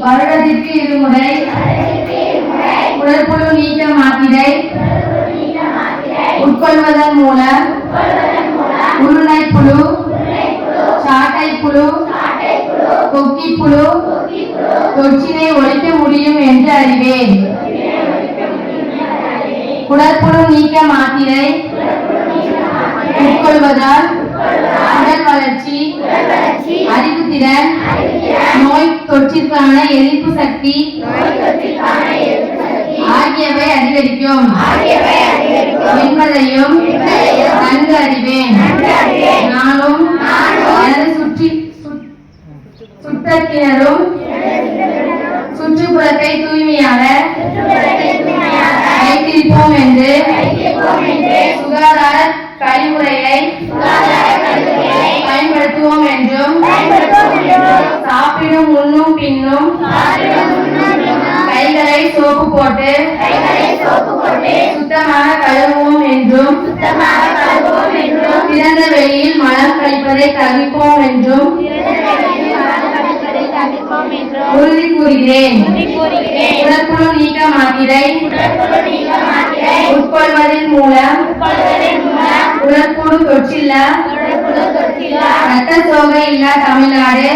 வருடத்திற்கு இருமுறை உடற்புழு நீக்க மாத்திரை உட்கொள்வதன் மூலம் உருளை புழு சாட்டை புழு கொக்கி புழு தொற்றினை ஒழிக்க முடியும் என்று அறிவேன். குடற்புழு நீக்க மாத்திரை உட்கொள்வதால் உடல் வளர்ச்சி அறிவுத்திறன் தொற்றிற்கான எதிர்ப்பு சக்தி ஆகியவை அதிகரிக்கும். என்பதையும் நன்கு அறிவேன். நானும் எனது சுற்றி சுற்- சுற்றத்தினரும் சுற்றுப்புறத்தை தூய்மையாக வைத்திருப்போம் என்று சுகாதார கழிமுறையை பயன்படுத்துவோம் என்றும் சாப்பிடும் முன்னும் பின்னும் கைகளை சோப்பு போட்டு சுத்தமாக கழுவுவோம் என்றும் திறந்த வெளியில் மலம் கழிப்பதை தவிர்ப்போம் என்றும் உறுதி கூறுகிறேன். உடற்புழு நீக்க மாத்திரை உட்கொள்வதன் மூலம் உடற்புழு தொற்றில்லா. ரத்த சோகை இல்லா தமிழ்நாடு.